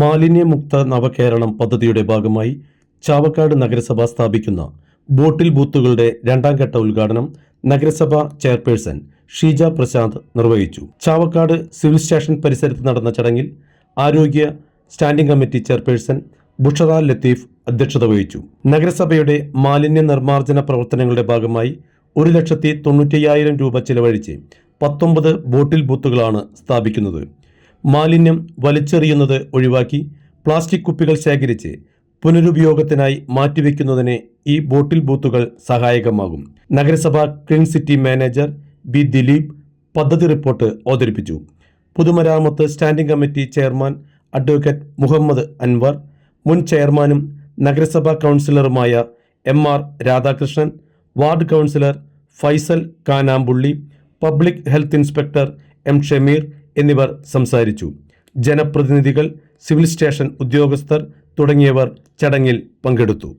മാലിന്യമുക്ത നവകേരളം പദ്ധതിയുടെ ഭാഗമായി ചാവക്കാട് നഗരസഭ സ്ഥാപിക്കുന്ന ബോട്ടിൽ ബൂത്തുകളുടെ രണ്ടാം ഘട്ട ഉദ്ഘാടനം നഗരസഭ ചെയർപേഴ്സൺ ഷീജ പ്രശാന്ത് നിർവഹിച്ചു. ചാവക്കാട് സിവിൽ സ്റ്റേഷൻ പരിസരത്ത് നടന്ന ചടങ്ങിൽ ആരോഗ്യ standing committee chairperson Bushara Latheef അധ്യക്ഷത വഹിച്ചു. നഗരസഭയുടെ മാലിന്യ നിർമ്മാർജന പ്രവർത്തനങ്ങളുടെ ഭാഗമായി ഒരു ലക്ഷത്തി തൊണ്ണൂറ്റയ്യായിരം രൂപ ചിലവഴിച്ച് പത്തൊമ്പത് ബോട്ടിൽ ബൂത്തുകളാണ് സ്ഥാപിക്കുന്നത്. മാലിന്യം വലിച്ചെറിയുന്നത് ഒഴിവാക്കി പ്ലാസ്റ്റിക് കുപ്പികൾ ശേഖരിച്ച് പുനരുപയോഗത്തിനായി മാറ്റിവെക്കുന്നതിന് ഈ ബോട്ടിൽ ബൂത്തുകൾ സഹായകമാകും. നഗരസഭ clean city manager B Dileep പദ്ധതി റിപ്പോർട്ട് അവതരിപ്പിച്ചു. പൊതുമരാമത്ത് standing committee chairman advocate Muhammad Anwar മുൻ ചെയർമാനും നഗരസഭാ കൗൺസിലറുമായ M R Radhakrishnan ward councillor Faisal Kanampully public health inspector M Shameer എന്നിവർ സംസാരിച്ചു. ജനപ്രതിനിധികൾ സിവിൽ സ്റ്റേഷൻ ഉദ്യോഗസ്ഥർ തുടങ്ങിയവർ ചടങ്ങിൽ പങ്കെടുത്തു.